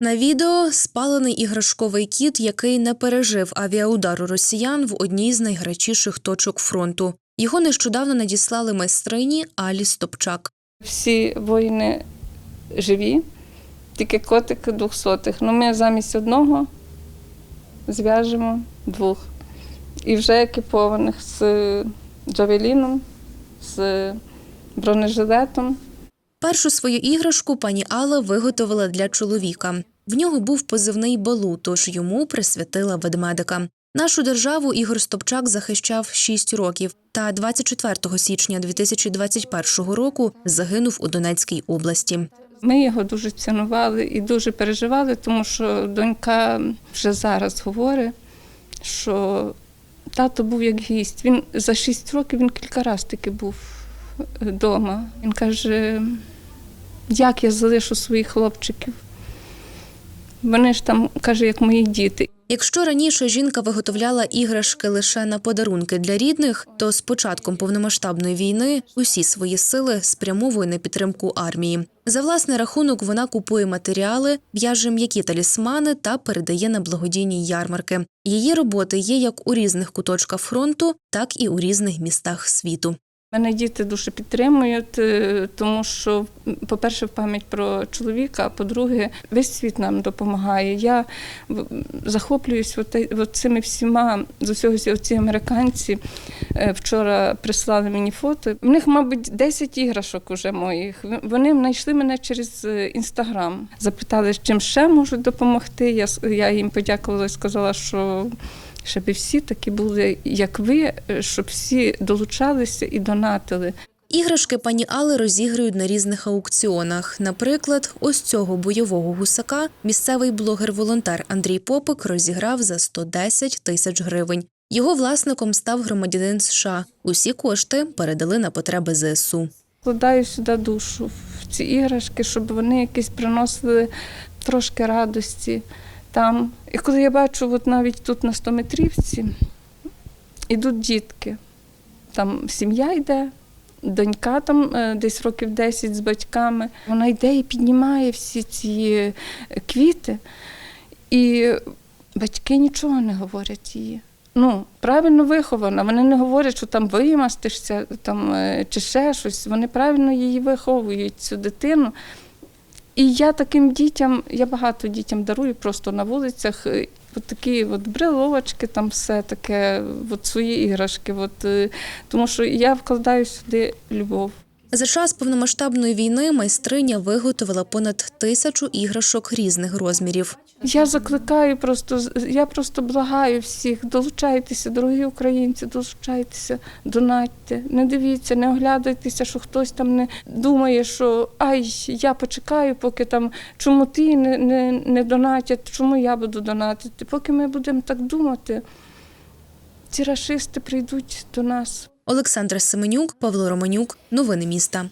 На відео спалений іграшковий кіт, який не пережив авіаудару росіян в одній з найгарячіших точок фронту. Його нещодавно надіслали майстрині Алі Стопчак. Всі воїни живі, тільки котик двохсотих. Ну, ми замість одного зв'яжемо двох. І вже екіпованих з джавеліном, з бронежилетом. Першу свою іграшку пані Алла виготовила для чоловіка. В нього був позивний балу, тож йому присвятила ведмедика. Нашу державу Ігор Стопчак захищав 6 років. Та 24 січня 2021 року загинув у Донецькій області. Ми його дуже цінували і дуже переживали, тому що донька вже зараз говорить, що тато був як гість. Він за 6 років він кілька разів таки був вдома. Він каже, як я залишу своїх хлопчиків. Вони ж там, каже, як мої діти. Якщо раніше жінка виготовляла іграшки лише на подарунки для рідних, то з початком повномасштабної війни усі свої сили спрямовує на підтримку армії. За власний рахунок вона купує матеріали, в'яже м'які талісмани та передає на благодійні ярмарки. Її роботи є як у різних куточках фронту, так і у різних містах світу. Мене діти дуже підтримують, е, тому що, по-перше, в пам'ять про чоловіка, а по-друге, весь світ нам допомагає. Я захоплююсь от цими всіма з усього ці американці е, вчора прислали мені фото. В них, мабуть, 10 іграшок уже моїх. Вони знайшли мене через е, інстаграм. Запитали, чим ще можуть допомогти. Я їм подякувала і сказала, що щоб всі такі були, як ви, щоб всі долучалися і донатили. Іграшки пані Али розіграють на різних аукціонах. Наприклад, ось цього бойового гусака місцевий блогер-волонтер Андрій Попик розіграв за 110 тисяч гривень. Його власником став громадянин США. Усі кошти передали на потреби ЗСУ. Вкладаю сюди душу в ці іграшки, щоб вони якісь приносили трошки радості там. І коли я бачу, от навіть тут на 100-метрівці ідуть дітки, там сім'я йде. Донька там е, десь років 10 з батьками. Вона йде і піднімає всі ці е, квіти, і батьки нічого не говорять їй. Ну, правильно вихована. Вони не говорять, що там вимастишся там, е, чи ще щось. Вони правильно її виховують, цю дитину. І я таким дітям, я багато дітям дарую просто на вулицях. е, От такі от брелочки, там все таке, от свої іграшки. От, е, тому що я вкладаю сюди любов. За час повномасштабної війни майстриня виготовила понад тисячу іграшок різних розмірів. Я закликаю просто, я просто благаю всіх, долучайтеся, дорогі українці, долучайтеся, донатьте. Не дивіться, не оглядайтеся, що хтось там не думає, що ай, я почекаю, поки там чому ти не, не, не донатять, чому я буду донатити. Поки ми будемо так думати, ці рашисти прийдуть до нас. Олександра Семенюк, Павло Романюк. Новини міста.